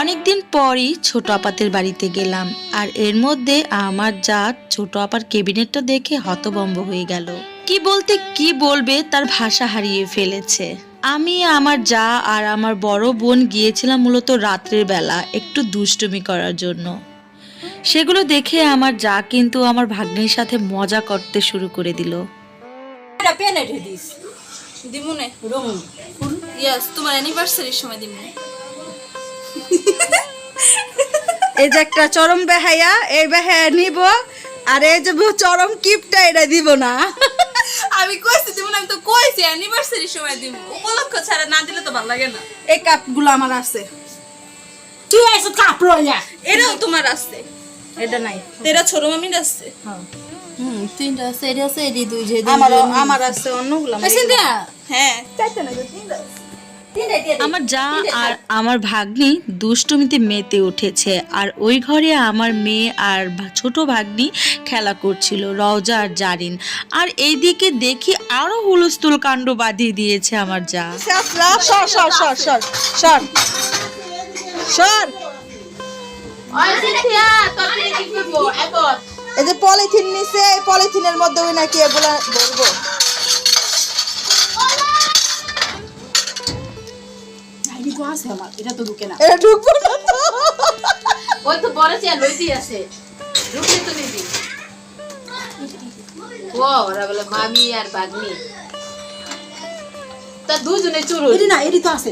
অনেকদিন পরই ছোট আপাতের বাড়িতে গেলাম, আর এর মধ্যে আমার যা ছোট আপার কেবিনেটটা দেখে হতভম্ব হয়ে গেল। কি বলতে কি বলবে তার ভাষা হারিয়ে ফেলেছে। আমি, আমার যা আর আমার বড় বোন গিয়েছিলাম মূলত রাত্রের বেলা একটু দুষ্টুমি করার জন্য। সেগুলো দেখে আমার যা কিন্তু আমার ভাগ্নির সাথে মজা করতে শুরু করে দিল। দিমুনে ইয়াস তোমার অ্যানিভার্সারির সময় দিমুনে। এই যে একটা চরম বেহাইয়া এই বেহাইয়া নিব আর এই যে চরম কিপটা এটা দিব না। আমি কইছি দিমুন আমি তো কইছি অ্যানিভার্সারির সময় দিমু উপলক্ষ ছাড়া না দিলে তো ভালো লাগে না। এই কাপগুলো আমার আছে। তুই এসে কাপ রইয়া এটাও তোমার আছে। এটা নাই। এটা ছোট মামির আছে। হুম তিনটা আছে এটা আছে এটি দুই যে আমার আমার আছে অন্যগুলো আমার এসে দে হ্যাঁ। আমার যা আর আমার ভাগ্নি দুষ্টুমিতে মেতে উঠেছে আর ওই ঘরে আমার মেয়ে আর ছোট ভাগ্নি খেলা করছিল রওজা আর জারিন। আর এইদিকে দেখি আরও হুলস্থুল কাণ্ড বাঁধিয়ে দিয়েছে আমার যা। সর সর সর সর সর সর এই যে পলিথিন নিছে এই পলিথিনের মধ্যে ওই নাকি এগুলা ভরবো। তো আছে আমার এটা তো ঢুকে না। এটা ঢুকবো না তো। ওই তো বড় চেয়ার লইতে আছে। ঢুকলে তো নিবি ও ওরা বলে মামি আর বাগনি তা দুজনে চুরু এটি না এটি তো আছে।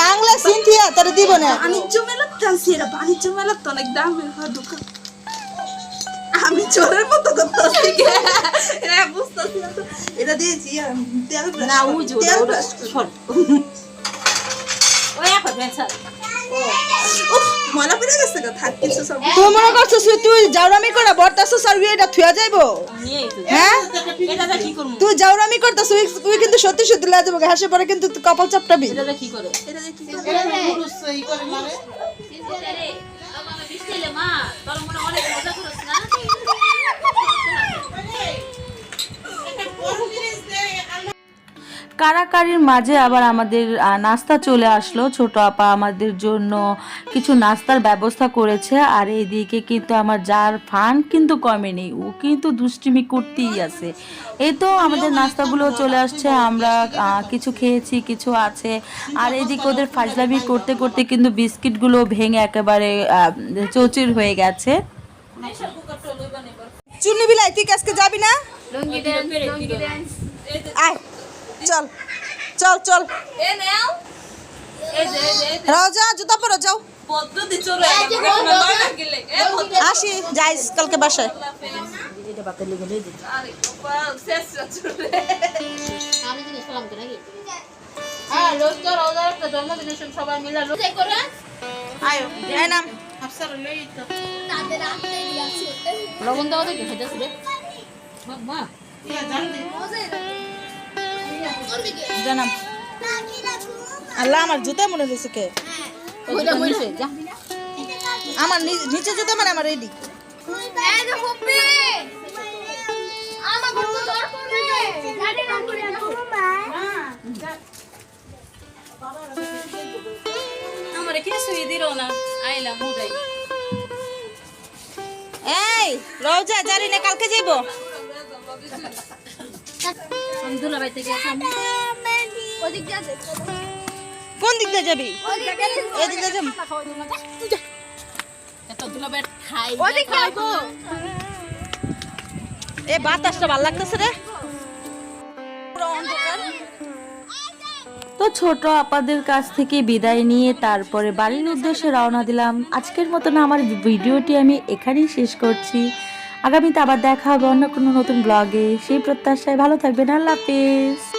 বাংলা সিনথিয়া তোর দিব না। বাণিজ্য মেলা টানছি এটা বাণিজ্য মেলা তো অনেক হয় দোকান আমি চোরের মতো করতেছি হ্যাঁ বুঝতেছি না তো। এটা দিয়েছি না পড়ে গেছে থাক কিছু সব তুই মনে করছিস তুই জাউরামি করে বর্তাছ আর এটা থুয়া যাইবো? হ্যাঁ? তুই জাউরামি করতাছ তুই কিন্তু সত্যি সত্যি লাগে যাব হাসে পরে কিন্তু তুই কপাল চাপটাবি। এটা কি করে? কারাকারির মাঝে আবার আমাদের নাস্তা চলে আসলো। ছোট আপা আমাদের জন্য কিছু নাস্তার ব্যবস্থা করেছে। আর এইদিকে কিন্তু আমার যার ফান কিন্তু কমেনি। ও কিন্তু দুষ্টিমি করতেই আছে। এই তো আমাদের নাস্তাগুলো চলে আসছে। আমরা কিছু খেয়েছি কিছু আছে। আর এইদিকে ওদের ফাজলামি করতে করতে কিন্তু বিস্কিটগুলো ভেঙে একেবারে চৌচির হয়ে গেছে। চুন্নি বিলাই তুই আজকে যাবি না? লঙ্গি ড্যান্স লঙ্গি ড্যান্স আয়। চল চল চল। রাজা জুতা পরো যাও। পদ্ধতি চলে ময়লা গেলে এ পদ্ধতি আসি যাইস কালকে বাসায়। এটা বাতে লেগে লই দে আরে কপাল শেষ চলে। আমি জিনিস সালাম তো নাকি? হ্যাঁ রোজ তো রোজার একটা জন্মদিনের সবাই মিলে রোজ করে। আয়ো এই নাম। লবণ দেওয়া দেখে মা জানাম। আল্লাহ আমার জুতা মনে হয়েছে কে? ওইটা কইছে যা। আমার নি- নিচে জুতা মানে আমার রেডি আমার কিছুই দিল না? আইলাম হুদাই এই রওজা জানি না কালকে যাইব। আমি কোন দিক দিয়ে যাবি? এই দিক দিয়ে যাব। এত এ বাতাসটা ভালো লাগতেছে রে। তো ছোট আপাদের কাছ থেকে বিদায় নিয়ে তারপরে বাড়ির উদ্দেশ্যে রওনা দিলাম। আজকের মতন আমার ভিডিওটি আমি এখানেই শেষ করছি। আগামীতে আবার দেখা হবে অন্য কোনো নতুন ব্লগে সেই প্রত্যাশায় ভালো থাকবেন। আল্লাহ হাফেজ।